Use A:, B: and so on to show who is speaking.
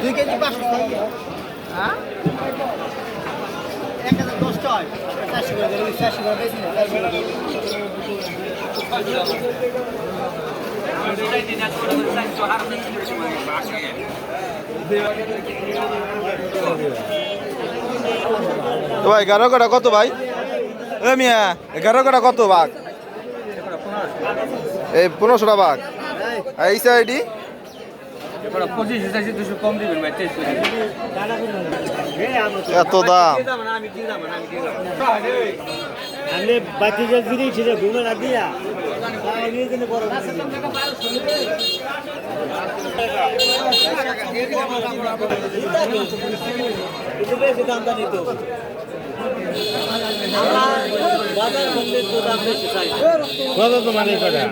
A: দুই কেজি পাঁচশো হ্যাঁ? এক হাজার দশটা হয় চারশো করে দেবে চারশো করে বেশি না
B: তো ভাই এগারো কটা কত ভাই? এ মিয়া এগারো কটা কত বাঘ এই পনেরোশোটা বাঘ এই সাইডি এত দাম।
A: কত তো মানে কটা